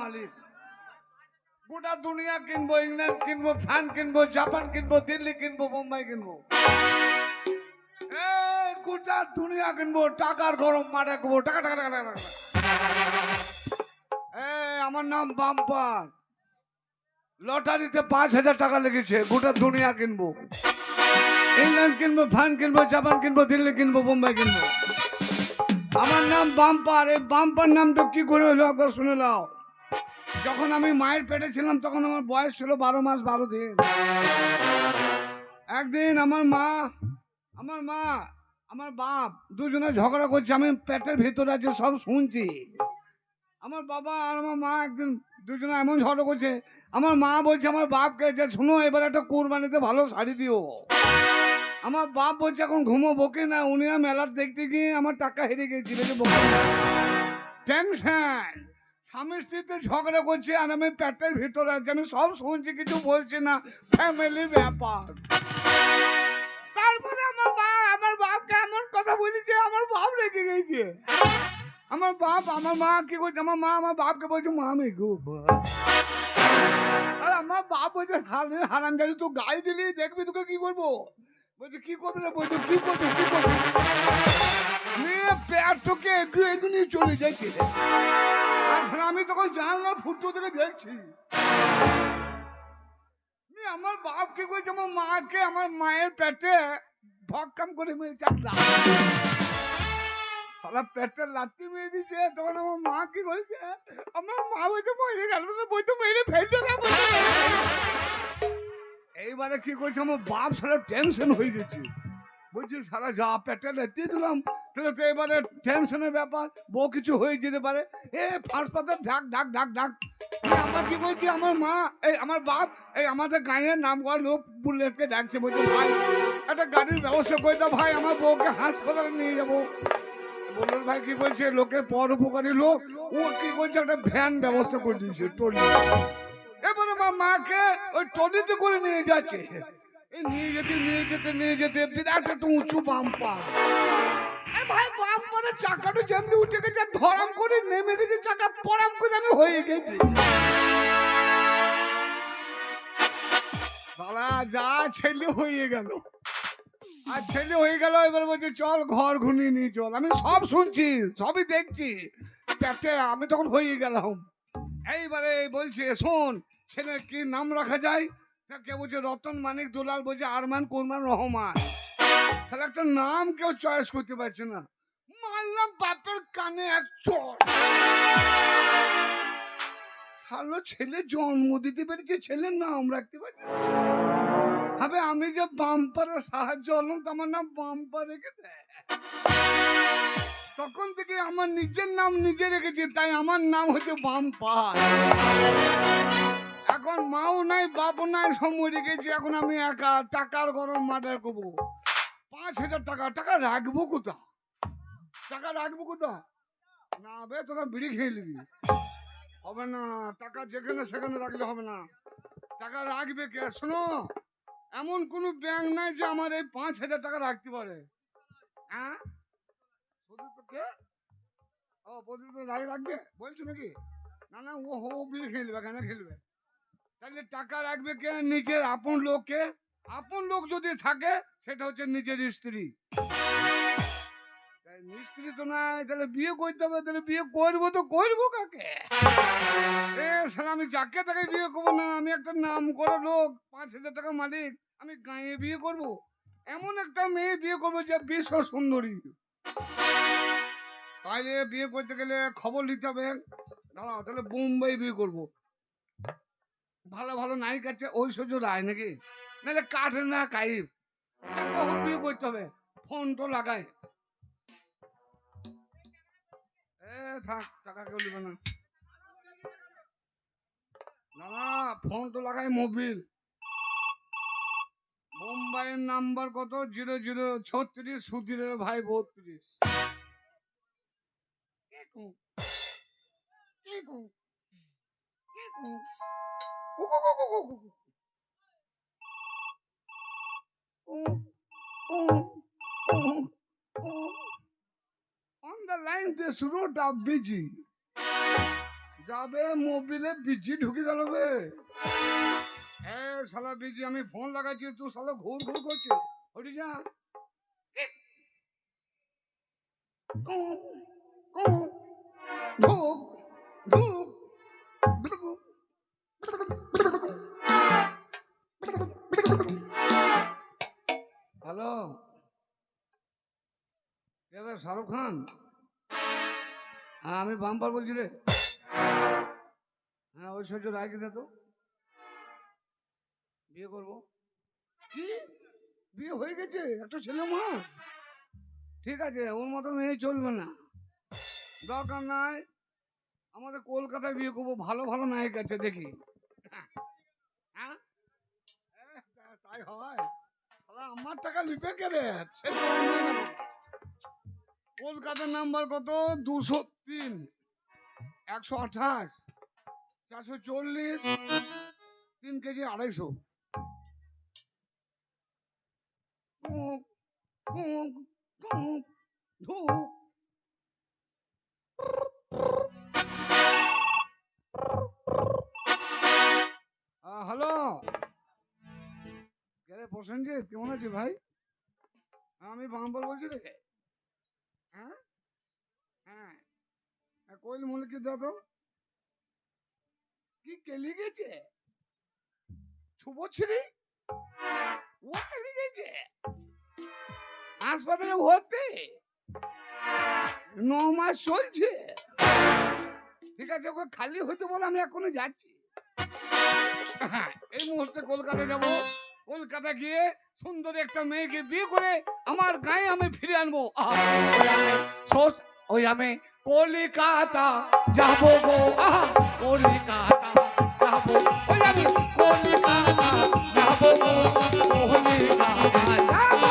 মালিক। গোটা দুনিয়া কিনবো, ইংল্যান্ড কিনবো, ফ্রান্স কিনবো, জাপান কিনবো, দিল্লি কিনবো, মুম্বাই কিনবো। গোটা দুনিয়া কিনবো, টাকার গরম মার্ডার করব টাকা টাকা টাকা টাকা। আমার নাম বাম্পার। লটারিতে পাঁচ হাজার টাকা লেগেছে, গোটা দুনিয়া কিনবো। ইংল্যান্ড কিনবো, ফ্রান্স কিনবো, জাপান কিনবো, দিল্লি কিনবো, মুম্বাই কিনবো। আমার নাম বাম্পার, এই বাম্পার নামটা কি করে হলো শুনে নাও। যখন আমি মায়ের পেটে ছিলাম, তখন আমার বয়স ছিল বারো মাস, বারো দিন। একদিন আমার মা আমার মা, আমার বাপ দুজনে ঝগড়া করছে, আমি পেটের ভিতরে আছে, সব শুনছি। আমার বাবা আর আমার মা একদিন দুজনে এমন ঝগড়া করছে, আমার মা বলছে, আমার বাপকে যে শোনো, এবার একটা কোরবানিতে ভালো শাড়ি দিও। আমার বাপ বলছে, এখন ঘুমো বকে না? উনি মেলার দেখতে গিয়ে আমার টাকা হেরে গেছি টেনশন! স্বামী স্ত্রীতে ঝগড়া করছে আর আমি পেটের ভিতরে আছি, আমি সব শুনছি, কিছু বলছি না। ফ্যামিলি ব্যাপার। তারপরে আমার মা, আমার বাপকে এমন কথা বলেছে, আমার বাপ রেখে গেছে। আমার বাপ, আমার মা কি করছে? আমার মা, আমার বাপকে বলছে, মা, আমি গো আর আমার বাপ বলছে, হারাম জানি তুই গায়ে দিলি দেখবি তোকে কি করব? বলছে, কি করবি না বলছে কি করবি? কি করবি? মেয়ে পেট তোকে এগিয়ে এগিয়ে চলে যাচ্ছে আসলে আমি তখন জানলাম ফুটো থেকে দেখছি। আমার বাপ কি করেছে আমার মাকে, আমার মায়ের পেটে ভক্কাম করে মেরেছে সারা পেটে লাত্তি মেরে দিচ্ছে তখন আমার মা কি করেছে? আমার মা বলছে মরে গেল বইতে মেরে ফেলতে। এইবারে কি করছে আমার বাপ সারা টেনশন হয়ে গেছে। বলছি সারা যা পেটে লেতে দিলাম তাহলে তো এবারে টেনশনের ব্যাপার, বউ কিছু হয়ে যেতে পারে। এ ফার্স্ট পাতে ঢাক ঢাক ঢাক ঢাক। আমার কি বলছি, আমার মা, এই আমার বাপ, এই আমাদের গাঁয়ের নাম করা লোক বুলেটকে ডাকছে বলছে, ভাই, একটা গাড়ির ব্যবস্থা করে দাও, ভাই, আমার বউকে হাসপাতালে নিয়ে যাব। বললেন ভাই, কি বলছে, লোকের পর উপকারী লোক, ও কি বলছে, একটা ভ্যান ব্যবস্থা করে দিয়েছে ট্রলি এবারে আমার মাকে ওই ট্রলিতে করে নিয়ে যাচ্ছে। নিয়ে যেতে নিয়ে যেতে নিয়ে যেতে, বিরাট একটা উঁচু বাম্পার। ভাই বাম্পারের চাকাটা গেছে করে নেমে গেছে, চাকা পরাম করে আমি হয়ে ছেলে হয়ে আর ছেলে হয়ে বলছে, চল ঘর ঘুরিয়ে নিয়ে চল। আমি সব শুনছি, সবই দেখছি। আমি তখন হয়ে গেলাম। এইবারে বলছে, শোন ছেলে কি নাম রাখা যায়? কে বলছে, রতন মানিক দুলাল বলছে, আরমান কোরমান রহমান। তাহলে একটা নাম কেউ চয়েস করতে পারছে না। মারলাম বাপের কানে এক ছেলে জন্ম দিতে পেরেছে, ছেলের নাম রাখতে পারছে হবে আমি যে বাম্পারের সাহায্য হলাম তো আমার নাম রেখে তখন থেকে আমার নিজের নাম নিজে রেখেছি, তাই আমার নাম হচ্ছে বাম্পার। এখন মাও নাই, বাপও নাই সব মরে এখন আমি একা টাকার গরম মার্ডার করব। পাঁচ হাজার টাকা টাকা রাখব কোথা টাকা রাখব কোথা না বে, তোরা বিড়ি খেয়ে নিবি। হবে না, টাকা যেখানে সেখানে রাখলে হবে না। টাকা রাখবে কে? শোনো, এমন কোনো ব্যাংক নাই যে আমার এই পাঁচ হাজার টাকা রাখতে পারে। হ্যাঁ? ও রাখবে? বলছো নাকি? না না, ও হো বিড়ি খেলবে কেন খেলবে তাহলে টাকা রাখবে কে? নিজের আপন লোককে। আপন লোক যদি থাকে, সেটা হচ্ছে নিজের স্ত্রী। তাই স্ত্রী তো নাই, তাহলে বিয়ে করতে হবে, তাহলে বিয়ে করব তো করব কাকে? এ সারা আমি যাকে তাকে বিয়ে করব না, আমি একটা নাম করা লোক, পাঁচ হাজার টাকা মালিক, আমি গাঁয়ে বিয়ে করব? এমন একটা মেয়ে বিয়ে করব যে বিশ্ব সুন্দরী। তাইলে বিয়ে করতে গেলে খবর নিতে হবে। দাঁড়াও, তাহলে বোম্বাই বিয়ে করব। ভালো ভালো নায়িক আছে ঐশ্বর্য রায় নাকি? নাহলে কাঠের না কাইফ আচ্ছা, কখন করতে হবে ফোন তো লাগাই এ থাক টাকা কেউ নেবে না না ফোন তো লাগাই মোবিল মুম্বাইয়ের নাম্বার কত জিরো জিরো ছত্রিশ সুধীরের ভাই বত্রিশ কে কু? কে কু? কু, কু, কু, কু। অনলাইন তেসরোটা বিজি যাবে মোবিলে বিজি ঢুকে গেল বে এ শালা বিজি আমি ফোন লাগাচ্ছি তুই শালা ঘুর ঘুর করছিস ওটি যা ধুপ, ধুপ। শাহরুখ খান? হ্যাঁ আমি বাম্পার বলছি রে। হ্যাঁ ঐশ্বর্য রায়কে দে তো। বিয়ে করব। কি? বিয়ে হয়ে গেছে? একটা ছেলে মা? ঠিক আছে ওর মতো মেয়ে চলবে না। দরকার নাই আমাদের কলকাতায় বিয়ে করব। ভালো ভালো নায়ক আছে দেখি। হ্যাঁ? এ, তাই হয়। আমার টাকা লিপে রে। কলকাতার নাম্বার কত? দুশো তিন। একশো আঠাশ। চারশো চল্লিশ। তিন কেজি আড়াইশো। হ্যালো? প্রসেনজিৎ কেমন আছিস ভাই? হ্যাঁ, আমি বাম্বল বলছি রে হ্যাঁ হ্যাঁ কোয়েল মল্লিকের দাদা? কি কেলি গেছে? শুভশ্রী ও কেলি গেছে? হাসপাতালে ভর্তি? ন মাস চলছে। ঠিক আছে ওকে খালি হইতে বলে আমি এখনও যাচ্ছি। হ্যাঁ, এই মুহূর্তে কলকাতা যাব। কলকাতা গিয়ে সুন্দর একটা মেয়েকে বিয়ে করে আমার গায়ে আমি ফিরে আনব। ওই আমি কলিকাতা যাব গো। আহা, কলিকাতা যাব। ওই আমি কলিকাতা যাব গো কলিকাতা যাব।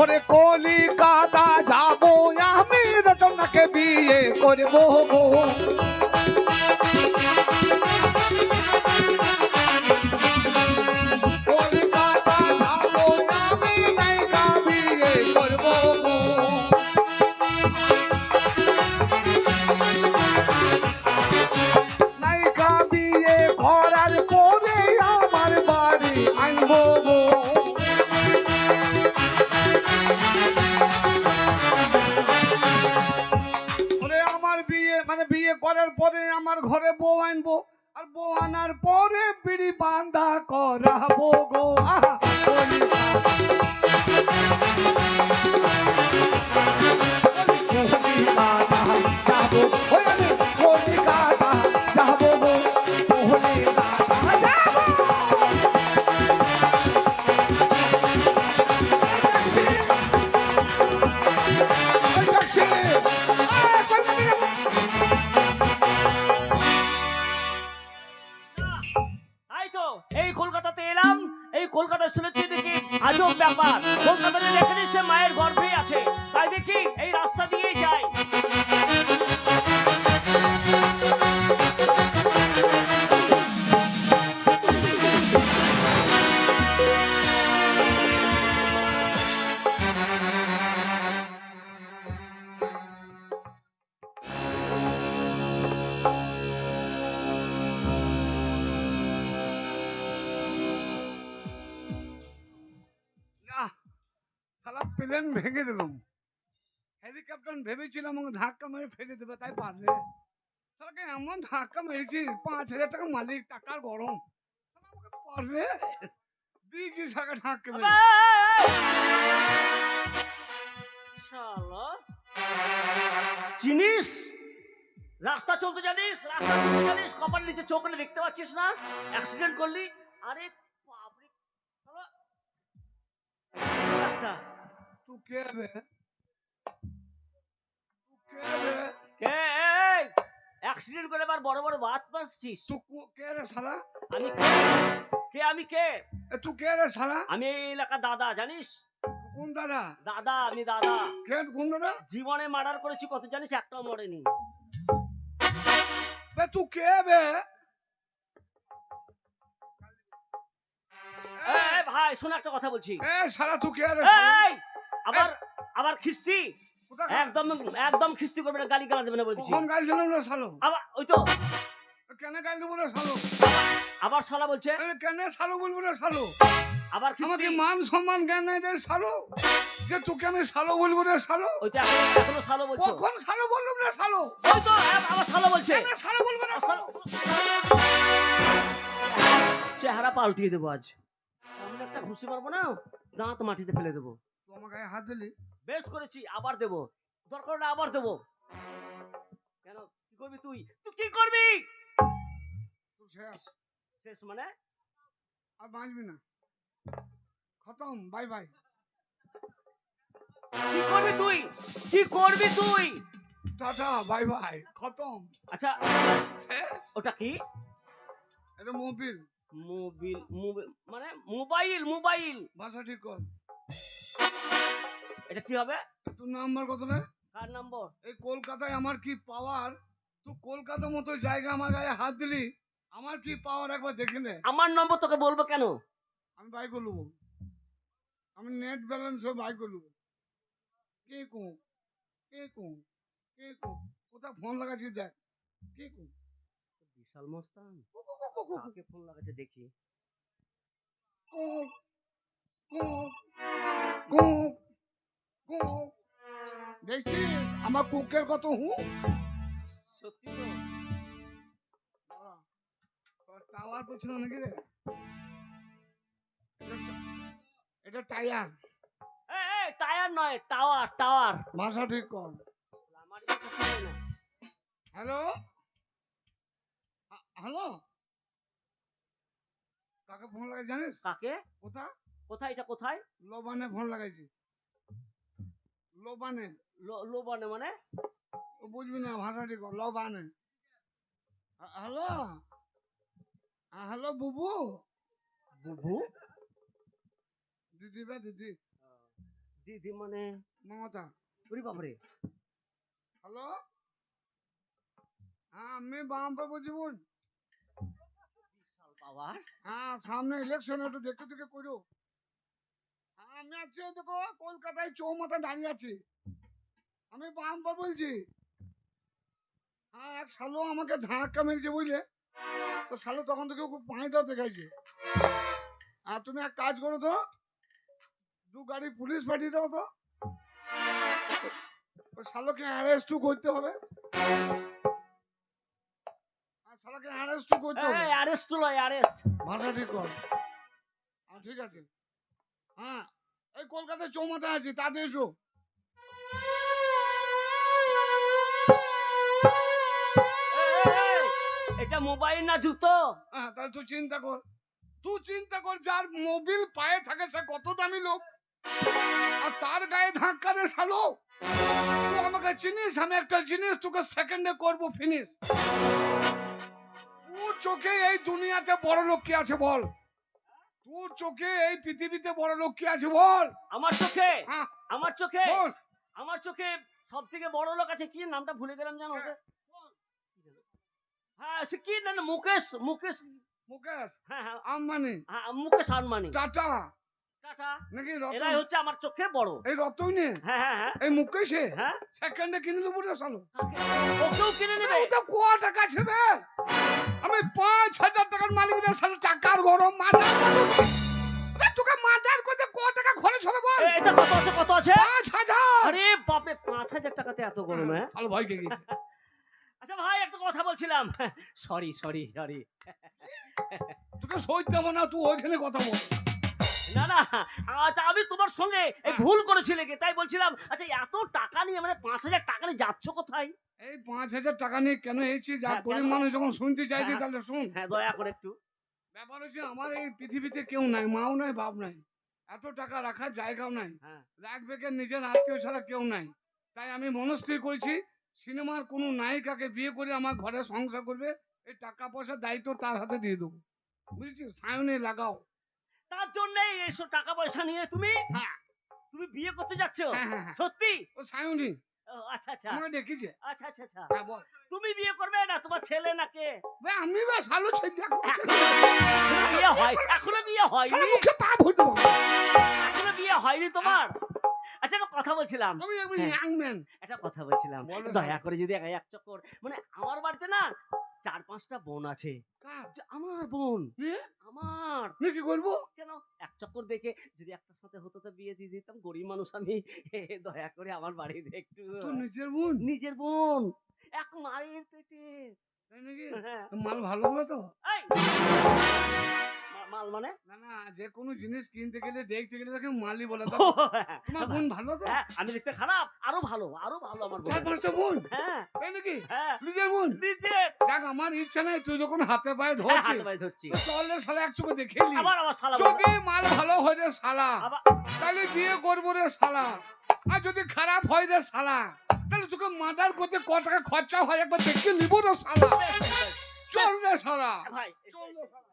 ওরে কলিকাতা যাব আমি রচনাকে বিয়ে করব গো। বউ পরে বিড়ি বান্ধা করাবো গো। প্লেন ভেঙে দিলাম হেলিকপ্টার ভেবেছিলাম ধাক্কা মেরে ফেলে দেবে, তাই পারলে সালাকে এমন ধাক্কা মেরেছি, পাঁচ হাজার টাকা মালিক, টাকার গরম আমাকে পারলে? দিয়েছি সাকে ধাক্কা মেরে। চিনিস? রাস্তা চলতে জানিস? রাস্তা চলতে জানিস? কপার নিচে চোখ দেখতে পাচ্ছিস না? অ্যাক্সিডেন্ট করলি? আরে বাপরে। একটা। tu কে? বড় বড় বাত মারছিস আমি কে? আমি কে? রে আমি এই এলাকার দাদা জানিস? কোন দাদা? দাদা আমি দাদা। কে কোন দাদা? জীবনে মার্ডার করেছি কত জানিস? একটাও মরেনি। বে tu ভাই শোন একটা কথা বলছি। এ রে আবার আবার খিস্তি? একদম একদম খিস্তি করবে না গালি গালা দেবে না বলছি। কখন গাল দিলাম রে সালো আবার ওই তো। কেন গাল দেবো রে সালো আবার শালা বলছে। কেন সালো বলব রে সালো আবার আমাকে মান সম্মান জ্ঞান নাই রে সালো যে তোকে আমি সালো বলব রে সালো ওই তো এখনও শালো বলছো। কখন সালো বললাম রে সালো ওই তো আবার শালো বলছে। কেন সালো বলব সালো চেহারা পাল্টিয়ে দেবো আজ। আমি একটা ঘুষি মারবো না দাঁত মাটিতে ফেলে দেবো। আমার গায়ে হাত দিলি? বেশ করেছি আবার দেবো। দরকার হলে আবার দেবো। কেন? কি করবি তুই? তুই কি করবি? তুই শেষ। শেষ মানে? আর বাঁচবি না। খতম বাই বাই। কি করবি তুই? কি করবি তুই? Tata bye bye. খতম। আচ্ছা ওটা কি? এটা মোবিল। মোবিল মানে মোবাইল মোবাইল। ভাষা ঠিক কর। এটা কি হবে? তোর নাম্বার কত রে কার নম্বর? এই কলকাতায় আমার কি পাওয়ার তুই কলকাতার মতো জায়গা আমার গায়ে হাত দিলি আমার কি পাওয়ার একবার দেখে নে। আমার নম্বর তোকে বলব কেন? আমি বাই করে আমি নেট ব্যালেন্স বাই করে কে কো? কে কো? কে কো? কোথায় ফোন লাগাচ্ছিস দেখ। কে কো? বিশাল মস্তান। কাকে ফোন লাগাচ্ছে দেখি। কো, কো, কো, কো। দেখছিস আমার কুকের কত হু সত্যি তো টাওয়ার পেছনে নাকি রে এটা- টায়ার টায়ার নয় টাওয়ার টাওয়ার ভাষা ঠিক কর হ্যালো? হ্যালো কাকে ফোন লাগাই জানিস? কাকে? কোথা কোথায় এটা কোথায়? লোবানে ফোন লাগাইছি। লোবানে। লোবানে মানে? ও বুঝবি না ভাষা ঠিক কর লোবানে। হ্যাঁ, হ্যালো? হ্যাঁ, হ্যালো বুবু? বুবু? দিদি বে দিদি? দিদি মানে? মমতা। ওরে বাবারে হ্যালো? হ্যাঁ আমি বাম্পে বলছি বোন বিশাল পাওয়ার। হ্যাঁ সামনে ইলেকশন একটু দেখে দেখে করো আমি আছি দেখো কলকাতায় চৌমাথা দাঁড়িয়ে আছি। আমি বাম্পা বলছি। হ্যাঁ এক শালো আমাকে ধাক্কা মেরেছে বুঝলে? তো শালো তখন থেকে খুব পাঁচ দাও দেখাইছে। আর তুমি এক কাজ করো তো দু গাড়ি পুলিশ পাঠিয়ে দাও তো। শালোকে অ্যারেস্টও করতে হবে। আর শালোকে অ্যারেস্টও করতে হবে। অ্যারেস্ট লয় অ্যারেস্ট ভাষা ঠিক কর। ঠিক আছে। হ্যাঁ এই কলকাতায় চৌমাথায় আছি তাতে এসো। এটা মোবাইল না জুতো? হ্যাঁ তাহলে তুই চিন্তা কর। তুই চিন্তা কর যার মোবিল পায়ে থাকে সে কত দামি লোক। আর তার গায়ে ধাক্কা রে শালো। তুই আমাকে চিনিস আমি একটা জিনিস তোকে সেকেন্ডে করব ফিনিশ তোর চোখে এই দুনিয়াতে বড় লোক কি আছে বল? তোর চোখে এই পৃথিবীতে বড় লোক কি আছে বল। আমার চোখে? হ্যাঁ। আমার চোখে? আমার চোখে সব থেকে বড় লোক আছে? কি নামটা ভুলে গেলাম জানো ওকে? হ্যাঁ সে কি না মুকেশ মুকেশ। মুকেশ। হ্যাঁ হ্যাঁ। আম্বানি। হ্যাঁ মুকেশ আম্বানি। টাটা। নাকি এরাই হচ্ছে আমার চোখে বড়। এই রতনে হ্যাঁ হ্যাঁ হ্যাঁ। এই মুকেশে হ্যাঁ। সেকেন্ডে কিনে নেব ওকেও কিনে নেবে। ওটা ক টাকা ছেবে আমি পাঁচ হাজার টাকার মালিক রে শালো টাকার গরম তোকে মার্ডার করতে ক টাকা খরচ হবে বল। এ, এটা কত আছে কত আরে টাকাতে এত গরম হ্যাঁ? গেছে। আচ্ছা ভাই একটা কথা বলছিলাম। Sorry sorry sorry. তোকে সই দেবো না তুই ওইখানে কথা বল। না না আচ্ছা, আমি তোমার সঙ্গে এই ভুল করেছিলে কি? তাই বলছিলাম আচ্ছা এত টাকা নিয়ে মানে পাঁচ হাজার টাকা নিয়ে যাচ্ছ কোথায়? এই পাঁচ হাজার টাকা নিয়ে কেন এসেছি? যা গরিব মানুষ যখন শুনতে চাইছি। তাহলে শুন। হ্যাঁ দয়া করে একটু। ব্যাপার হচ্ছে আমার এই পৃথিবীতে কেউ নাই মাও নাই বাপ নাই। এত টাকা রাখার জায়গাও নাই। রাখবে কে নিজের আত্মীয় ছাড়া কেউ নাই। তাই আমি মনস্থির করেছি সিনেমার কোনো নায়িকাকে বিয়ে করে আমার ঘরে সংসার করবে এই টাকা পয়সার দায়িত্ব তার হাতে দিয়ে দেবো। বুঝেছিস? সায়নে লাগাও। তার জন্য এইসব টাকা পয়সা নিয়ে। তুমি? হ্যাঁ। তুমি বিয়ে করতে যাচ্ছ? হ্যাঁ হ্যাঁ সত্যি? ও সায়নি। আচ্ছা আচ্ছা। আমাকে ডেকেছে। আচ্ছা আচ্ছা আচ্ছা। হ্যাঁ বল। তুমি বিয়ে করবে না তোমার ছেলে না কে? বে, আমি বা সালু ছেলে বিয়ে হয় এখনও বিয়ে হয়নি। মুখে পা ফুটে এখনও বিয়ে হয়নি তোমার? আচ্ছা একটা কথা বলছিলাম। আমি। ইয়াং ম্যান একটা কথা বলছিলাম। বলো দয়া করে যদি এক চক্কর মানে আমার বাড়িতে না চার পাঁচটা বোন আছে। যে আমার বোন। আমার। আমি কি করব? কেন? এক চক্কর দেখে যদি একটার সাথে হতো তো বিয়ে দিয়ে দিতাম। গরিব মানুষ আমি। দয়া করে আমার বাড়িতে একটু নিজের বোন? নিজের বোন। এক মায়ের পেটে। হ্যাঁ। মাল ভালো হবে তো? মাল মানে? না না যে কোনো জিনিস কিনতে গেলে দেখতে গেলে তাকে মালই বলে তো হ্যাঁ, তোমার বোন ভালো তো? হ্যাঁ, আমি দেখতে খারাপ আরও ভালো আরও ভালো আমার বোন। চার পাঁচটা বোন? হ্যাঁ। তাই নাকি? হ্যাঁ। নিজের বোন? নিজের যাক আমার ইচ্ছা নাই তুই যখন হাতে পায়ে হ্যাঁ, ধরছিস হাতে পায়ে ধরছি। তো শালা এক চোখে দেখে নি। আবার আমার শালা যদি মাল ভালো হয় রে শালা তাহলে বিয়ে করব রে শালা। আর যদি খারাপ হয় রে শালা তাহলে তোকে মার্ডার করতে ক টাকা খরচা হয় একবার দেখে নিবো রে শালা। চল রে শালা। ভাই চল রে শালা।